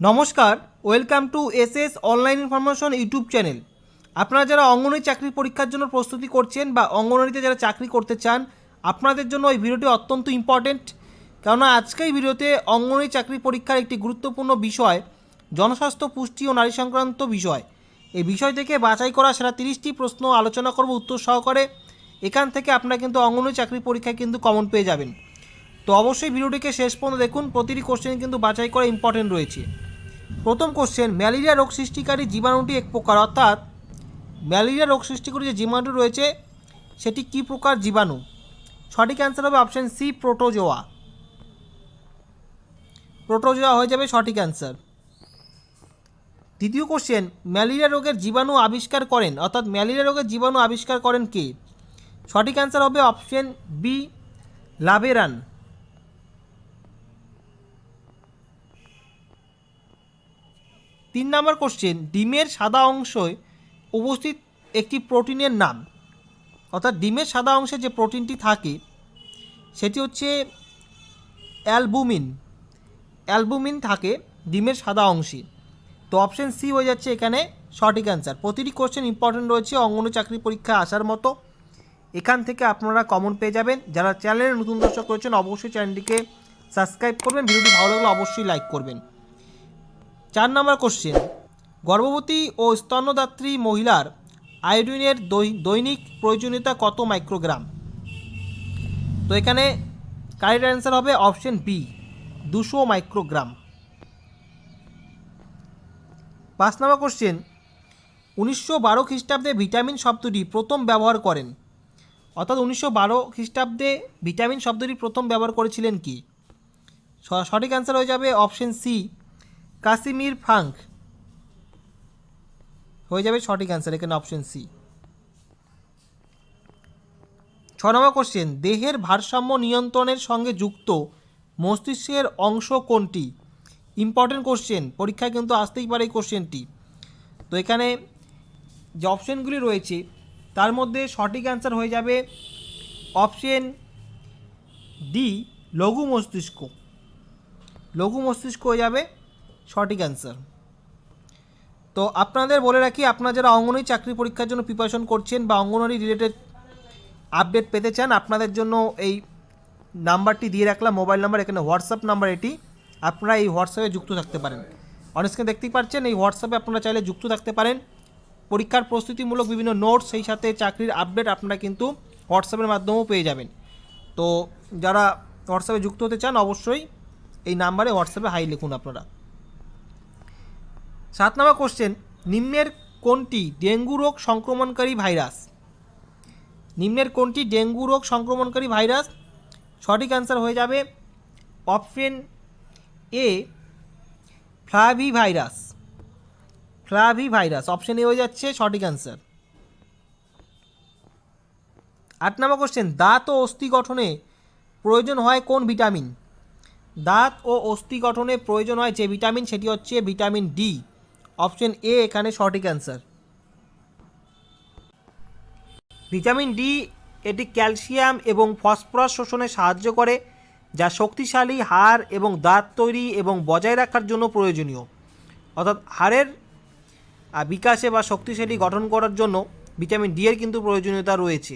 নমস্কার, welcome to S S online information YouTube channel. আপনারা যারা অঙ্গনওয়াড়ি চাকরির পরীক্ষার জন্য প্রস্তুতি করছেন বা অঙ্গনওয়াড়িতে যারা চাকরি করতে চান, আপনাদের জন্য এই ভিডিওটি অত্যন্ত ইম্পর্টেন্ট কেননা আজকে এই ভিডিওতে অঙ্গনওয়াড়ি চাকরি পরীক্ষার একটি গুরুত্বপূর্ণ বিষয়, জনস্বাস্থ্য, পুষ্টি ও নারী সংক্রান্ত বিষয়। এই বিষয় থেকে বাছাই করা সেরা তিরিশটি প্রশ্ন আলোচনা করব উত্তর সহকারে। এখান থেকে আপনারা কিন্তু অঙ্গনওয়াড়ি চাকরি পরীক্ষায় কিন্তু কমন পেয়ে যাবেন। তো অবশ্যই ভিডিওটিকে শেষ পর্যন্ত দেখুন, প্রতিটি কোশ্চেন কিন্তু বাছাই করা ইম্পর্টেন্ট রয়েছে। প্রথম কোশ্চেন ম্যালেরিয়া রোগ সৃষ্টিকারী জীবাণুটি এক প্রকার, অর্থাৎ ম্যালেরিয়া রোগ সৃষ্টিকারী যে জীবাণুটি রয়েছে, সেটি কী প্রকার জীবাণু? সঠিক অ্যান্সার হবে অপশন সি প্রোটোজোয়া প্রোটোজোয়া হয়ে যাবে সঠিক অ্যান্সার দ্বিতীয় কোশ্চেন ম্যালেরিয়া রোগের জীবাণু আবিষ্কার করেন, অর্থাৎ ম্যালেরিয়া রোগের জীবাণু আবিষ্কার করেন কে? সঠিক অ্যান্সার হবে অপশন বি লাভেরান। তিন নম্বর কোশ্চেন ডিমের সাদা অংশে উপস্থিত একটি প্রোটিনের নাম। অর্থাৎ ডিমের সাদা অংশে যে প্রোটিনটি থাকে, সেটি হচ্ছে অ্যালবুমিন। অ্যালবুমিন থাকে ডিমের সাদা অংশে। তো অপশন সি হয়ে যাচ্ছে এখানে সঠিক অ্যান্সার প্রতিটি কোশ্চেন ইম্পর্টেন্ট রয়েছে, অঙ্গন চাকরি পরীক্ষায় আসার মতো। এখান থেকে আপনারা কমন পেয়ে যাবেন। যারা চ্যানেলে নতুন দর্শক রয়েছেন, অবশ্যই চ্যানেলটিকে সাবস্ক্রাইব করবেন। ভিডিওটি ভালো লাগলে অবশ্যই লাইক করবেন। চার নম্বর কোশ্চেন গর্ভবতী ও স্তন্যদাত্রী মহিলার আয়োডিনের দৈনিক প্রয়োজনীয়তা কত মাইক্রোগ্রাম তো এখানে কারেক্ট অ্যান্সার হবে অপশন বি দুশো মাইক্রোগ্রাম পাঁচ নম্বর কোশ্চেন উনিশশো বারো খ্রিস্টাব্দে ভিটামিন শব্দটি প্রথম ব্যবহার করেন। অর্থাৎ উনিশশো বারো খ্রিস্টাব্দে ভিটামিন শব্দটি প্রথম ব্যবহার করেছিলেন কি? সঠিক অ্যান্সার হয়ে যাবে অপশন সি কাসিমির ফাঙ্ক। হয়ে যাবে সঠিক অ্যান্সার এখানে অপশন সি ছ নম্বর কোশ্চেন দেহের ভারসাম্য নিয়ন্ত্রণের সঙ্গে যুক্ত মস্তিষ্কের অংশ কোনটি? ইম্পর্টেন্ট কোশ্চেন পরীক্ষায় কিন্তু আসতেই পারে এই কোশ্চেনটি তো এখানে যে অপশনগুলি রয়েছে, তার মধ্যে সঠিক অ্যান্সার হয়ে যাবে অপশন ডি লঘু মস্তিষ্ক। লঘু মস্তিষ্ক হয়ে যাবে সঠিক অ্যান্সার তো আপনাদের বলে রাখি, আপনারা যারা অঙ্গনওয়াড়ি চাকরি পরীক্ষার জন্য প্রিপারেশন করছেন বা অঙ্গনওয়াড়ি রিলেটেড আপডেট পেতে চান, আপনাদের জন্য এই নাম্বারটি দিয়ে রাখলাম মোবাইল নাম্বার এখানে হোয়াটসঅ্যাপ নাম্বার এটি। আপনারা এই হোয়াটসঅ্যাপে যুক্ত থাকতে পারেন। অনেককে দেখতেই পাচ্ছেন, এই হোয়াটসঅ্যাপে আপনারা চাইলে যুক্ত থাকতে পারেন। পরীক্ষার প্রস্তুতিমূলক বিভিন্ন নোটস সেই সাথে চাকরির আপডেট আপনারা কিন্তু হোয়াটসঅ্যাপের মাধ্যমেও পেয়ে যাবেন। তো যারা হোয়াটসঅ্যাপে যুক্ত হতে চান, অবশ্যই এই নাম্বারে হোয়াটসঅ্যাপে হাই লিখুন আপনারা। সাত নম্বর কোশ্চেন নিম্নের কোনটি ডেঙ্গু রোগ সংক্রমণকারী ভাইরাস? নিম্নের কোনটি ডেঙ্গু রোগ সংক্রমণকারী ভাইরাস? সঠিক অ্যান্সার হয়ে যাবে option A flavivirus flavivirus option A হয়ে যাচ্ছে সঠিক অ্যান্সার আট নম্বর কোশ্চেন দাঁত ও অস্থি গঠনে প্রয়োজন হয় কোন ভিটামিন দাঁত ও অস্থি গঠনে প্রয়োজন হয় যে ভিটামিন সেটি হচ্ছে ভিটামিন ডি অপশন এ এখানে সঠিক অ্যান্সার। ভিটামিন ডি এটি ক্যালসিয়াম এবং ফসফরাস শোষণে সাহায্য করে, যা শক্তিশালী হাড় এবং দাঁত তৈরি এবং বজায় রাখার জন্য প্রয়োজনীয়। অর্থাৎ হাড়ের বিকাশে বা শক্তিশালী গঠন করার জন্য ভিটামিন ডি এর কিন্তু প্রয়োজনীয়তা রয়েছে।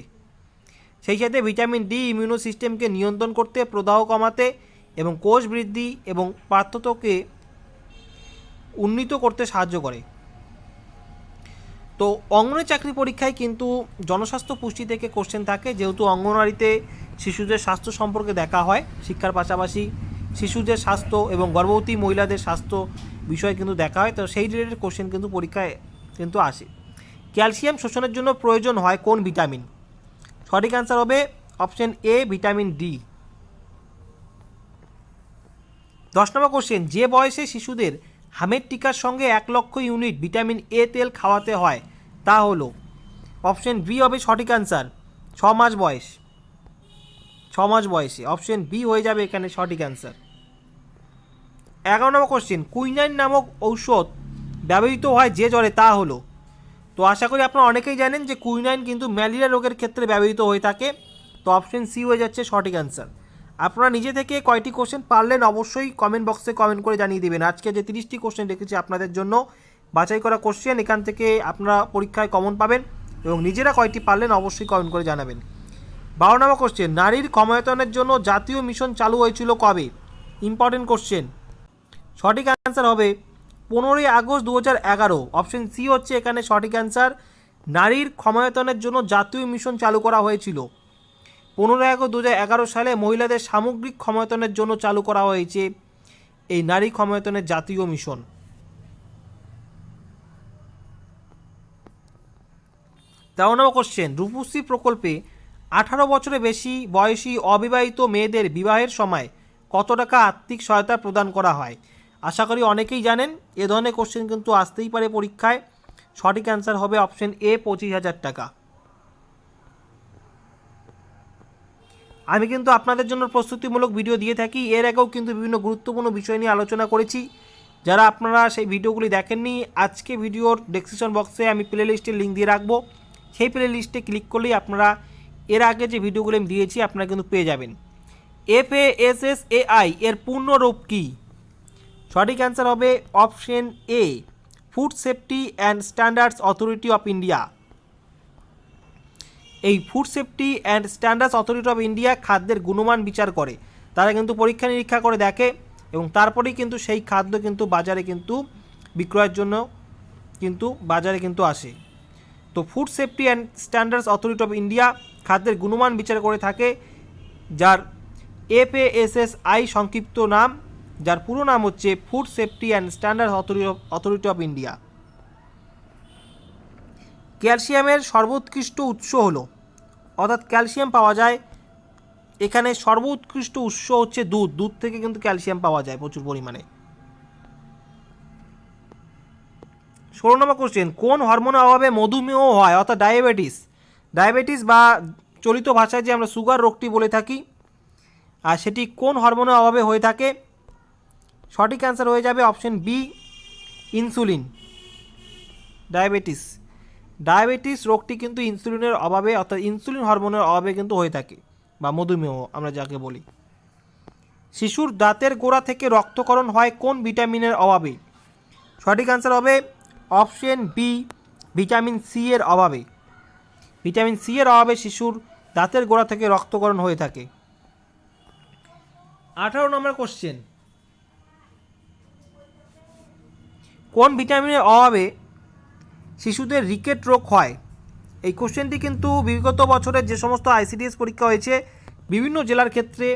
সেই সাথে ভিটামিন ডি ইমিউনো সিস্টেমকে নিয়ন্ত্রণ করতে, প্রদাহ কমাতে এবং কোষ বৃদ্ধি এবং পার্থক্যকে উন্নীত করতে সাহায্য করে। তো অঙ্গনওয়াড়ি চাকরি পরীক্ষায় কিন্তু জনস্বাস্থ্য পুষ্টি থেকে কোশ্চেন থাকে। যেহেতু অঙ্গনওয়াড়িতে শিশুদের স্বাস্থ্য সম্পর্কে দেখা হয়, শিক্ষার পাশাপাশি শিশুদের স্বাস্থ্য এবং গর্ভবতী মহিলাদের স্বাস্থ্য বিষয় কিন্তু দেখা হয়, তো সেই রিলেটেড কোশ্চেন কিন্তু পরীক্ষায় কিন্তু আসে। ক্যালসিয়াম শোষণের জন্য প্রয়োজন হয় কোন ভিটামিন? সঠিক অ্যান্সার হবে অপশন এ ভিটামিন ডি দশ নম্বর কোশ্চেন যে বয়সে শিশুদের হামের টিকার সঙ্গে এক লক্ষ ইউনিট ভিটামিন এ তেল খাওয়াতে হয়। তা হলো, অপশন বি হবে সঠিক অ্যান্সার, ছ মাস বয়স। ছ মাস বয়সে, অপশন বি হয়ে যাবে এখানে সঠিক অ্যান্সার। এগারো নম্বর কোশ্চেন কুইনাইন নামক ঔষধ ব্যবহৃত হয় যে জ্বরে, তা হলো, তো আশা করি আপনারা অনেকেই জানেন যে কুইনাইন কিন্তু ম্যালেরিয়া রোগের ক্ষেত্রে ব্যবহৃত হয়ে থাকে, তো অপশন সি হয়ে যাচ্ছে সঠিক অ্যান্সার। আপনারা নিজে থেকে কয়টি কোশ্চেন পারলেন অবশ্যই কমেন্ট বক্সে কমেন্ট করে জানিয়ে দেবেন। আজকে যে তিরিশটি কোশ্চেন রেখেছি আপনাদের জন্য, বাছাই করা কোশ্চেন এখান থেকে আপনারা পরীক্ষায় কমন পাবেন এবং নিজেরা কয়টি পারলেন অবশ্যই কমেন্ট করে জানাবেন। বারো নম্বর কোশ্চেন নারীর ক্ষমতায়নের জন্য জাতীয় মিশন চালু হয়েছিল কবে? ইম্পর্টেন্ট কোশ্চেন সঠিক অ্যান্সার হবে পনেরোই আগস্ট দু হাজার এগারো। অপশন সি হচ্ছে এখানে সঠিক অ্যান্সার নারীর ক্ষমতায়নের জন্য জাতীয় মিশন চালু করা হয়েছিল। পনেরোই আগস্ট দু এগারো সালে মহিলাদের সামগ্রিক ক্ষমতায়নের জন্য চালু করা হয়েছে এই নারী ক্ষমতায়নের জাতীয় মিশন। তেরো নম্বর কোশ্চেন রূপশ্রী প্রকল্পে আঠারো বছরের বেশি বয়সী অবিবাহিত মেয়েদের বিবাহের সময় কত টাকা আর্থিক সহায়তা প্রদান করা হয়? আশা করি অনেকেই জানেন, এ ধরনের কোশ্চেন কিন্তু আসতেই পারে পরীক্ষায়। সঠিক অ্যান্সার হবে অপশন এ পঁচিশ হাজার টাকা। আমি কিন্তু আপনাদের জন্য প্রস্তুতিমূলক ভিডিও দিয়ে থাকি। এর আগেও কিন্তু বিভিন্ন গুরুত্বপূর্ণ বিষয় নিয়ে আলোচনা করেছি। যারা আপনারা সেই ভিডিওগুলি দেখেননি, আজকে ভিডিওর ডেসক্রিপশন বক্সে আমি প্লে লিস্টের লিঙ্ক দিয়ে রাখব। সেই প্লে লিস্টে ক্লিক করলেই আপনারা এর আগে যে ভিডিওগুলি আমি দিয়েছি, আপনারা কিন্তু পেয়ে যাবেন। F S S A I এর পূর্ণ রূপ কী? সঠিক অ্যান্সার হবে option A food safety and standards authority of India এই food safety and standards authority of India খাদ্যের গুণমান বিচার করে। তারা কিন্তু পরীক্ষা নিরীক্ষা করে দেখে এবং তারপরেই কিন্তু সেই খাদ্য কিন্তু বাজারে কিন্তু বিক্রয়ের জন্য কিন্তু বাজারে কিন্তু আসে। তো food safety and standards authority of India খাদ্যের গুণমান বিচার করে থাকে, যার এফএএসএসআই সংক্ষিপ্ত নাম, যার পুরো নাম হচ্ছে food safety and standard authority of India ক্যালসিয়ামের সর্বোৎকৃষ্ট উৎস হলো। অর্থাৎ ক্যালসিয়াম পাওয়া যায়, এখানে সর্বোৎকৃষ্ট উৎস হচ্ছে দুধ। দুধ থেকে কিন্তু ক্যালসিয়াম পাওয়া যায় প্রচুর পরিমাণে। ষোলো নম্বর কোশ্চেন কোন হরমোনের অভাবে মধুমেহ হয়? অর্থাৎ ডায়াবেটিস ডায়াবেটিস বা চলিত ভাষায় যে আমরা সুগার রোগটি বলে থাকি আর সেটি কোন হরমোনের অভাবে হয়ে থাকে? সঠিক অ্যান্সার হয়ে যাবে option B insulin diabetes diabetes রোগটি কিন্তু ইনসুলিনের অভাবে, অর্থাৎ ইনসুলিন হরমোনের অভাবে কিন্তু হয়ে থাকে, বা মধুমেহ আমরা যাকে বলি। শিশুর দাঁতের গোড়া থেকে রক্তকরণ হয় কোন ভিটামিনের অভাবে? সঠিক অ্যান্সার হবে অপশন বি ভিটামিন সি এর অভাবে। ভিটামিন সি এর অভাবে শিশুর দাঁতের গোড়া থেকে রক্তকরণ হয়ে থাকে। আঠারো নম্বর কোশ্চেন কোন ভিটামিনের অভাবে শিশুদের রিকেট রোগ হয়। এই কোশ্চেনটি কিন্তু বিগত বছরের যে সমস্ত আইসিডিএস পরীক্ষা হয়েছে, বিভিন্ন জেলার ক্ষেত্রে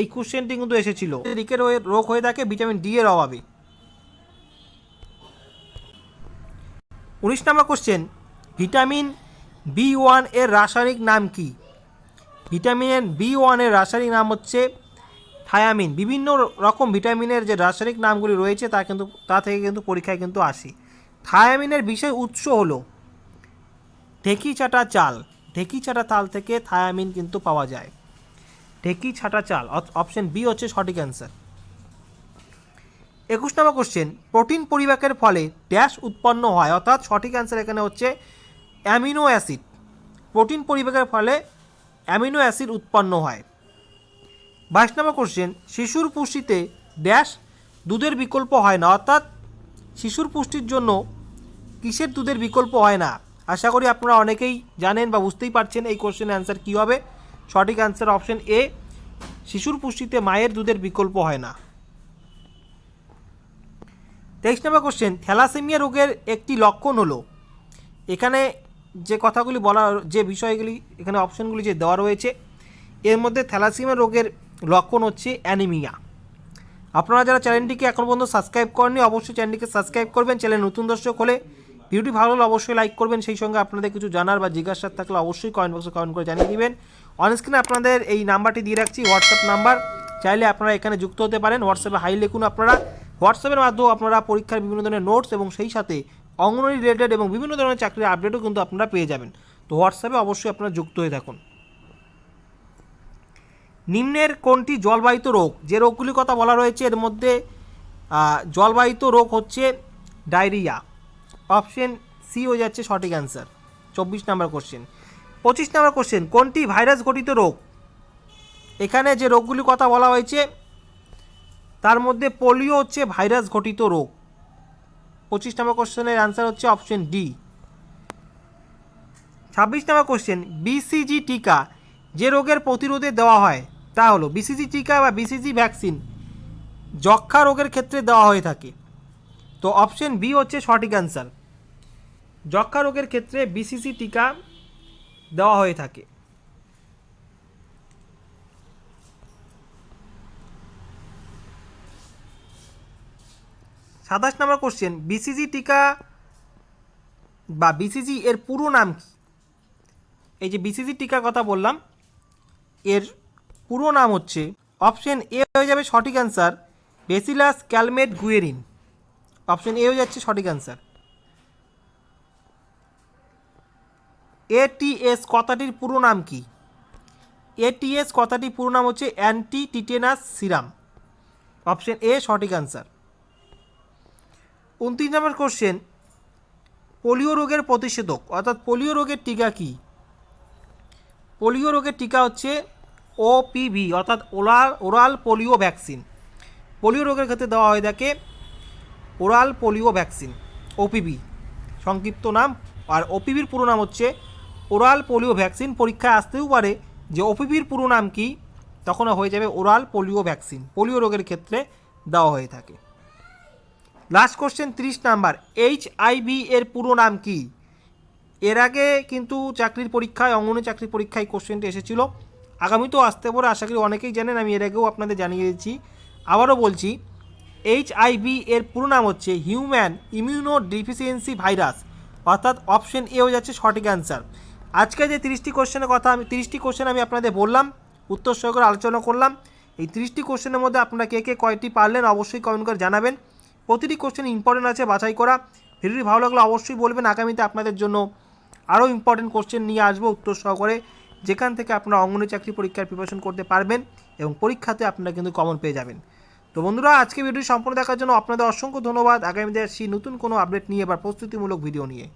এই কোশ্চেনটি কিন্তু এসেছিল। রিকেট রোগ হয়ে থাকে ভিটামিন ডি এর অভাবে। উনিশ নম্বর কোশ্চেন, ভিটামিন বি ওয়ানের রাসায়নিক নাম কি? ভিটামিন বি ওয়ানের রাসায়নিক নাম হচ্ছে থায়ামিন। বিভিন্ন রকম ভিটামিনের যে রাসায়নিক নামগুলি রয়েছে তা কিন্তু, তা থেকে কিন্তু পরীক্ষায় কিন্তু আসে। থায়ামিনের বিশেষ উৎস হলো, ঢেকি ছাটা চাল। ঢেকি ছাটা তাল থেকে থায়ামিন কিন্তু পাওয়া যায়। ঢেকি ছাটা চাল অপশন বি হচ্ছে সঠিক অ্যান্সার একুশ নম্বর কোশ্চেন প্রোটিন পরিপাকের ফলে ড্যাশ উৎপন্ন হয়, অর্থাৎ সঠিক অ্যান্সার এখানে হচ্ছে অ্যামিনো অ্যাসিড। প্রোটিন পরিপাকের ফলে অ্যামিনো অ্যাসিড উৎপন্ন হয়। বাইশ নম্বর কোশ্চেন শিশুর পুষ্টিতে ড্যাশ দুধের বিকল্প হয় না, অর্থাৎ শিশুর পুষ্টির জন্য কিসের দুধের বিকল্প হয় না? আশা করি আপনারা অনেকেই জানেন বা বুঝতেই পারছেন এই কোশ্চেনের অ্যান্সার কী হবে। সঠিক অ্যান্সার অপশন এ শিশুর পুষ্টিতে মায়ের দুধের বিকল্প হয় না। তেইশ নম্বর কোশ্চেন থ্যালাসেমিয়া রোগের একটি লক্ষণ হলো। এখানে যে কথাগুলি বলা, যে বিষয়গুলি, এখানে অপশনগুলি যে দেওয়া রয়েছে, এর মধ্যে থ্যালাসেমিয়া রোগের লক্ষণ হচ্ছে অ্যানিমিয়া। আপনারা যারা চ্যানেলটিকে এখন পর্যন্ত সাবস্ক্রাইব করেননি, অবশ্যই চ্যানেলটিকে সাবস্ক্রাইব করবেন। চ্যানেল নতুন দর্শক হলে ভিডিওটি ভালো হলে অবশ্যই লাইক করবেন। সেই সঙ্গে আপনাদের কিছু জানার বা জিজ্ঞাসা থাকলে অবশ্যই কমেন্ট বক্সে কমেন্ট করে জানিয়ে দিবেন। অনস্ক্রিনে আপনাদের এই নাম্বারটি দিয়ে রাখছি হোয়াটসঅ্যাপ নাম্বার। চাইলে আপনারা এখানে যুক্ত হতে পারেন। হোয়াটসঅ্যাপে হাই লিখুন আপনারা। হোয়াটসঅ্যাপের মাধ্যমে আপনারা পরীক্ষার বিভিন্ন ধরনের নোটস এবং সেই সাথে অঙ্গনওয়াড়ি রিলেটেড এবং বিভিন্ন ধরনের চাকরির আপডেটও কিন্তু আপনারা পেয়ে যাবেন। তো হোয়াটসঅ্যাপে অবশ্যই আপনারা যুক্ত হয়ে থাকুন। নিম্নের কোনটি জলবাহিত রোগ? যে রোগগুলির কথা বলা রয়েছে, এর মধ্যে জলবাহিত রোগ হচ্ছে ডায়রিয়া। অপশন সি হয়ে যাচ্ছে সঠিক অ্যান্সার চব্বিশ নম্বর কোশ্চেন পঁচিশ নম্বর কোশ্চেন কোনটি ভাইরাস ঘটিত রোগ? এখানে যে রোগগুলির কথা বলা হয়েছে, তার মধ্যে পোলিও হচ্ছে ভাইরাস ঘটিত রোগ। পঁচিশ নম্বর কোশ্চেনের অ্যান্সার হচ্ছে অপশন ডি ছাব্বিশ নম্বর কোশ্চেন বিসিজি টিকা যে রোগের প্রতিরোধে দেওয়া হয়, তা হলো বিসিজি টিকা বা বিসিজি ভ্যাকসিন যক্ষা রোগের ক্ষেত্রে দেওয়া হয়ে থাকে। তো অপশন বি হচ্ছে সঠিক অ্যান্সার যক্ষা রোগের ক্ষেত্রে বিসিসি টিকা দেওয়া হয়ে থাকে। সাতাশ নম্বর কোশ্চেন বিসিজি টিকা বা বিসিজি এর পুরো নাম কি? এই যে বিসিজি টিকার কথা বললাম, এর পুরো নাম হচ্ছে অপশন এ হয়ে যাবে সঠিক answer bacillus Calmette Guerin option A হয়ে যাচ্ছে সঠিক অ্যান্সার এটিএস কথাটির পুরো নাম কি? এটিএস কথাটির পুরো নাম হচ্ছে anti tetanus serum. Option A, সঠিক অ্যান্সার উনত্রিশ নম্বর কোশ্চেন পোলিও রোগের প্রতিষেধক, অর্থাৎ পোলিও রোগের টিকা কি? পোলিও রোগের টিকা হচ্ছে ওপিভি অর্থাৎ oral oral polio vaccine. Polio রোগের ক্ষেত্রে দেওয়া হয়ে থাকে ওরাল পোলিও ভ্যাকসিন ওপিভি সংক্ষিপ্ত নাম, আর ওপিভির পুরো নাম হচ্ছে ওরাল পোলিও ভ্যাকসিন পরীক্ষায় আসতেও পারে। যে ওপিভির পুরো নাম কি তখন হয়ে যাবে ওরাল পোলিও ভ্যাকসিন। পোলিও রোগের ক্ষেত্রে দেওয়া হয়ে থাকে। লাস্ট কোশ্চেন তিরিশ নাম্বার। এইচ আইভি এর পুরো নাম কি? এর আগে কিন্তু চাকরির পরীক্ষায়, অঙ্গনে চাকরির পরীক্ষায় কোশ্চেনটি এসেছিল। আগামীতেও আসতে পারে, আশা করি অনেকেই জানেন, আমি এর আগেও আপনাদের জানিয়ে দিয়েছি। আবারও বলছি এইচ আইভি এর পুরো নাম হচ্ছে হিউম্যান ইমিউনো ডিফিসিয়েন্সি ভাইরাস অর্থাৎ অপশন এ হয়ে যাচ্ছে সঠিক অ্যান্সার আজকে যে তিরিশটি কোশ্চেনের কথা আমি তিরিশটি কোশ্চেন আমি আপনাদের বললাম, উত্তর সহকারে আলোচনা করলাম। এই তিরিশটি কোশ্চেনের মধ্যে আপনারা কে কে কয়টি পারলেন অবশ্যই কমেন্ট করে জানাবেন। প্রতিটি কোশ্চেন ইম্পর্টেন্ট আছে বাছাই করা। ভিডিওটি ভালো লাগলে অবশ্যই বলবেন। আগামীতে আপনাদের জন্য আরও ইম্পর্টেন্ট কোশ্চেন নিয়ে আসব উত্তর সহকারে, যেখান থেকে আপনারা অঙ্গনে চাকরি পরীক্ষার প্রিপারেশন করতে পারবেন এবং পরীক্ষাতে আপনারা কিন্তু কমন পেয়ে যাবেন। তো বন্ধুরা, আজকে ভিডিওটি সম্পূর্ণ দেখার জন্য আপনাদের অসংখ্য ধন্যবাদ। আগামীতে আসছি নতুন কোনো আপডেট নিয়ে বা প্রস্তুতিমূলক ভিডিও নিয়ে।